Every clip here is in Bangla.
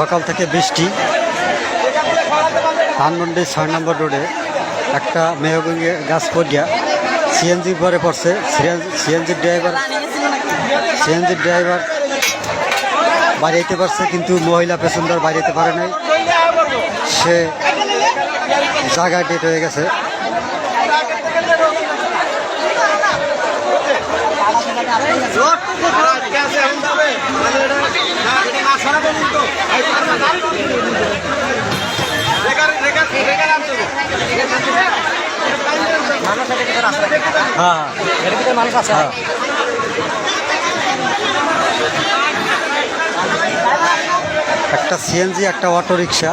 সকাল থেকে বৃষ্টি। ধানমন্ডি ছয় নম্বর রোডে একটা মেহগঙ্গি গাছ পড়িয়া সিএনজি পরে পড়ছে। সিএনজির ড্রাইভার সিএনজির ড্রাইভার বাড়িতে পারছে কিন্তু মহিলা প্যাসেঞ্জার বাড়িতে পারে নাই। সে জায়গায় ডেট হয়ে গেছে। হ্যাঁ হ্যাঁ একটা সিএনজি একটা অটো রিক্সা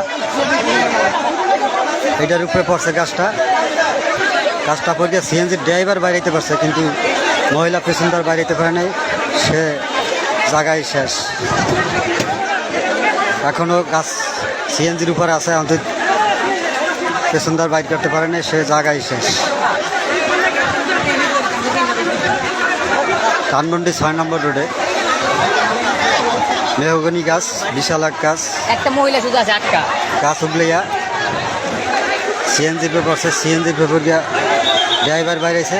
এটার উপরে পড়ছে গাছটা। গাছটা পড়ে সিএনজির ড্রাইভার বাইরেতে পারছে কিন্তু মহিলা প্যাসেঞ্জার বাইরেতে পারে নাই সে জায়গায় শেষ। এখনও গাছ সিএনজির উপরে আছে অন্তত প্যাসেঞ্জার বাইর করতে পারে নাই সে জায়গায় শেষ। ধানমন্ডি ছয় নম্বর রোডে মেহগনি গাছ বিশাল এক গাছ। একটা মহিলা শুধু আছে আটকা গাছ উগলিয়া সিএনজির পেপার আছে সিএনজির পেপার গিয়া ড্রাইভার বাইরেছে।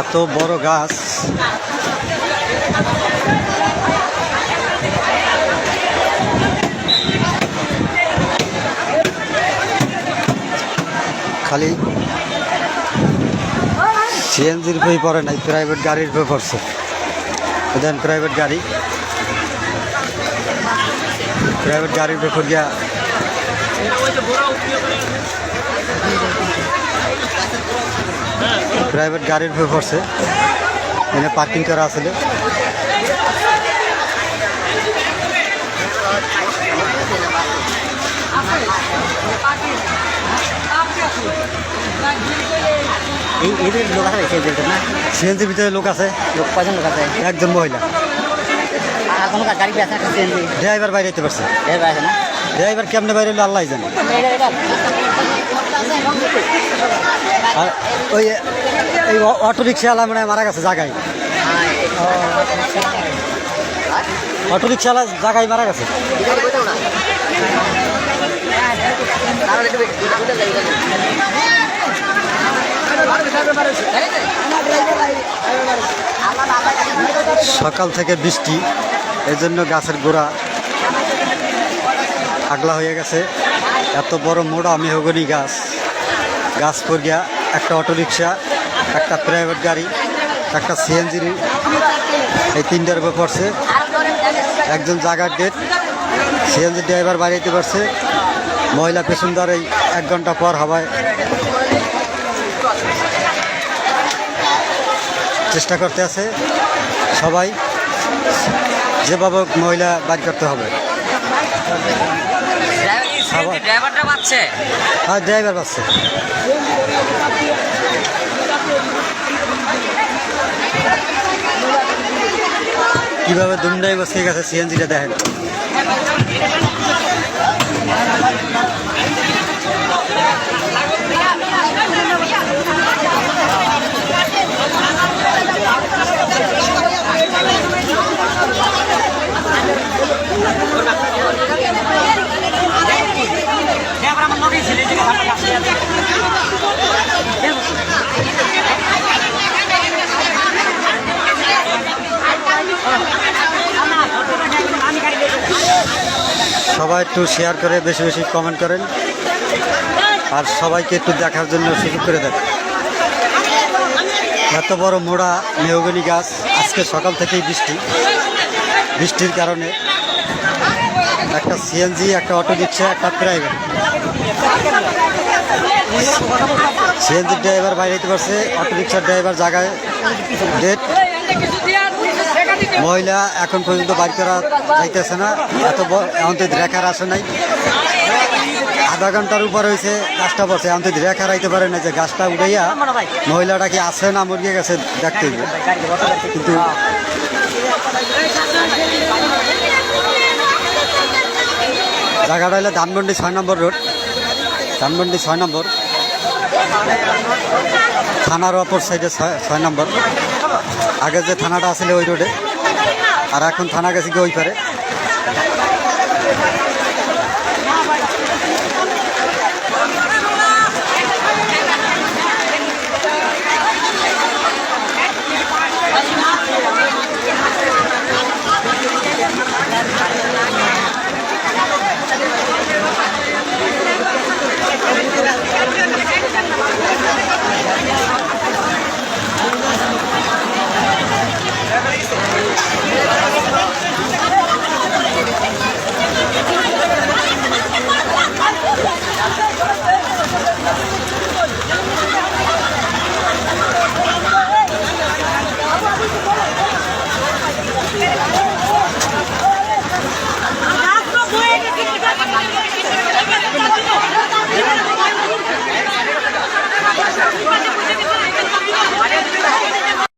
এত বড় গাছ। খালি সিএনজির বই পড়ে নাই প্রাইভেট গাড়ির বই পড়ছে। দেন প্রাইভেট গাড়ি। প্রাইভেট গাড়ির বই পড়িয়া প্রাইভেট গাড়ির বই পড়ছে। এখানে পার্কিং করা আসলে সিএনজির ভিতরে লোক আছে। লোক কয়জন লোক আছে? একজন মহিলা। ড্রাইভার বাইরে যেতে পারছে। না? ড্রাইভার কেমনে বাইরে আল্লাহ জানে। আর ওই, এই অ- অটো রিক্সাওয়ালা মানে মারা গেছে জায়গায় অটো রিক্সাওয়ালা জায়গায় মারা গেছে। সকাল থেকে বৃষ্টি এই জন্য গাছের গোড়া আগলা হয়ে গেছে। এত বড় মোড়া মেহগনি গাছ। গাছ পড়িয়া একটা অটোরিকশা, একটা প্রাইভেট গাড়ি, একটা সিএনজি এই তিনটার উপর পড়ছে। একজন জায়গার ডেট সিএনজি ড্রাইভার বাড়িতে পারছে। মহিলা পেছনদার এই এক ঘণ্টা পর হওয়ায় চেষ্টা করতে আছে সবাই। যেভাবে মহিলা বাড়ি করতে হবে। ড্রাইভারটা পাচ্ছে? হ্যাঁ ড্রাইভার পাচ্ছে। কীভাবে দুমডাই বসে গেছে সিএনজিটা দেখেন। সবাই একটু শেয়ার করে, বেশি বেশি কমেন্ট করেন। আর সবাইকে একটু দেখার জন্য সুযোগ করে দেন। এত বড় মোড়া মেহগনি গাছ, আজকে সকাল থেকেই বৃষ্টি। বৃষ্টির কারণে একটা সিএনজি একটা অটো রিক্সা একটা প্রাইভেট সিএনজি ড্রাইভার বাইরে যেতে পারছে অটো রিক্সার ড্রাইভার জায়গায় ডেট মহিলা এখন পর্যন্ত বাড়ি করা যাইতেছে না। এত এখন তো রেখার আসে নাই। আধা ঘণ্টার উপর হয়েছে গাছটা বসে এখন তো রেখার আইতে পারে না যে গাছটা উঠাইয়া মহিলাটা কি আছে না মরিয়ে গেছে দেখতে কিন্তু জায়গাটা হলো ধানমন্ডি ছয় নম্বর রোড। ধানমন্ডি ছয় নম্বর। থানার অপর সাইডে ছয় ছয় নম্বর। আগে যে থানাটা আছিল ওই রোডে। আর এখন থানা গেছে ওই পারে?